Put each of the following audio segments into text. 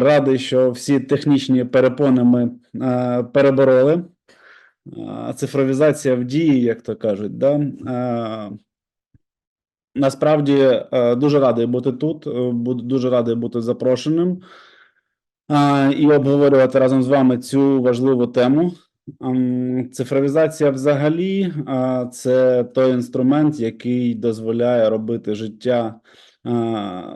Радий, що всі технічні перепони ми е, перебороли. Е, Цифровізація в дії, як то кажуть. Да? Е, Насправді е, дуже радий бути тут. е, Буду дуже радий бути запрошеним е, і обговорювати разом з вами цю важливу тему. Ем, Цифровізація взагалі е, це той інструмент, який дозволяє робити життя е,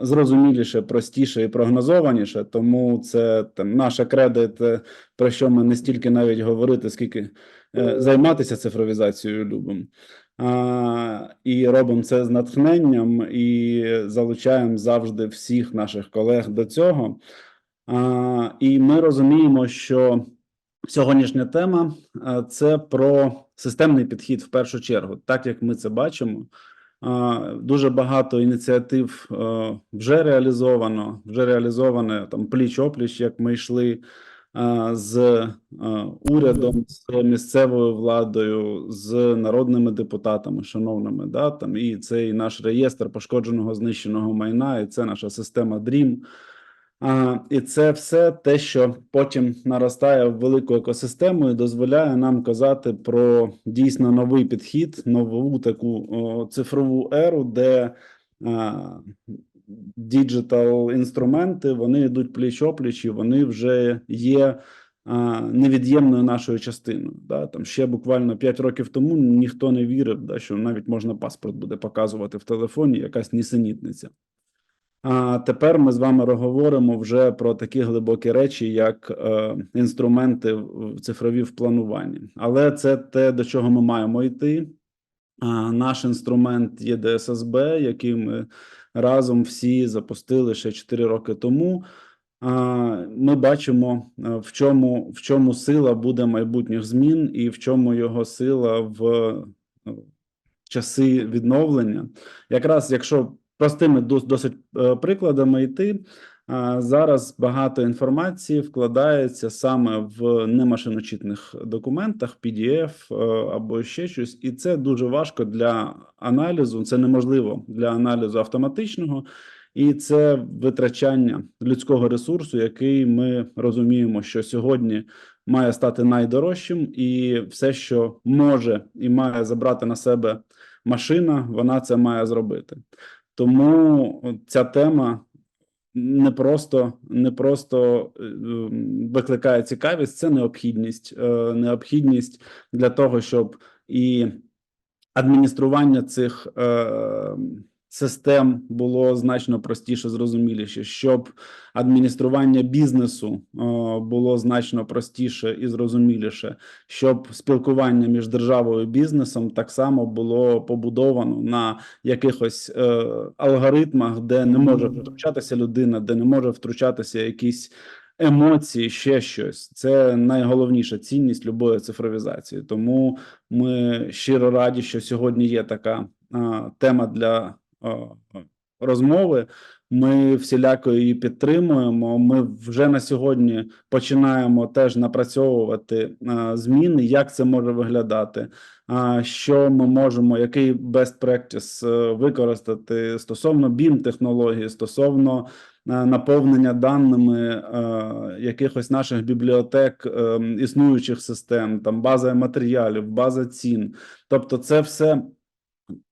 зрозуміліше, простіше і прогнозованіше. Тому це там наша кредо, те, про що ми не стільки навіть говорити, скільки е, займатися цифровізацією любимо. А, і робимо це з натхненням і залучаємо завжди всіх наших колег до цього. А, і ми розуміємо, що сьогоднішня тема це про системний підхід в першу чергу, так як ми це бачимо. Дуже багато ініціатив вже реалізовано, вже реалізоване там пліч-опліч, як ми йшли з урядом, з місцевою владою, з народними депутатами, шановними, да, там і цей наш реєстр пошкодженого знищеного майна, і це наша система DREAM. І це все те, що потім наростає в велику екосистему і дозволяє нам казати про дійсно новий підхід, нову таку о, цифрову еру, де діджитал інструменти вони йдуть пліч опліч, і вони вже є невід'ємною нашою частиною. Да? Там ще буквально 5 років тому ніхто не вірив, да, що навіть можна паспорт буде показувати в телефоні, якась нісенітниця. А тепер ми з вами говоримо вже про такі глибокі речі, як е, інструменти цифрові в плануванні. Але це те, до чого ми маємо йти. А, наш інструмент є ДССБ, який ми разом всі запустили ще 4 роки тому. А, Ми бачимо, е, в чому, в чому сила буде майбутніх змін, і в чому його сила в е, часи відновлення. Якраз якщо простими досить е, прикладами йти, зараз багато інформації вкладається саме в немашиночитних документах, PDF е, або ще щось, і це дуже важко для аналізу. Це неможливо для аналізу автоматичного, і це витрачання людського ресурсу, який ми розуміємо, що сьогодні має стати найдорожчим, і все, що може і має забрати на себе машина, вона це має зробити. Тому ця тема не просто, не просто е, викликає цікавість, це необхідність, е, необхідність для того, щоб і адміністрування цих е, систем було значно простіше, зрозуміліше, щоб адміністрування бізнесу е, було значно простіше і зрозуміліше, щоб спілкування між державою і бізнесом так само було побудовано на якихось е, алгоритмах, де не може втручатися людина, де не може втручатися якісь емоції, ще щось. Це найголовніша цінність любої цифровізації. Тому ми щиро раді, що сьогодні є така а, тема для розмови. Ми всіляко її підтримуємо. Ми вже на сьогодні починаємо теж напрацьовувати зміни, як це може виглядати. Що ми можемо, який best practice е, використати стосовно BIM технології, стосовно е, наповнення даними е, якихось наших бібліотек, існуючих систем, там база матеріалів, база цін. Тобто, це все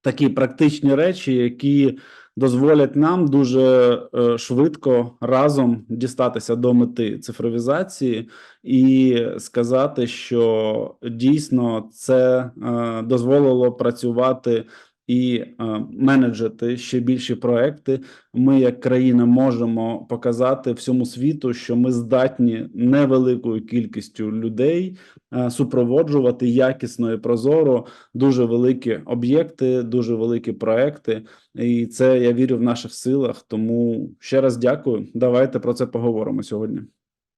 такі практичні речі, які дозволять нам дуже е, швидко разом дістатися до мети цифровізації і сказати, що дійсно це е, дозволило працювати і е, менеджити ще більші проекти. Ми, як країна, можемо показати всьому світу, що ми здатні невеликою кількістю людей е, супроводжувати якісно і прозоро дуже великі об'єкти, дуже великі проекти. І це я вірю в наших силах. Тому ще раз дякую. Давайте про це поговоримо сьогодні.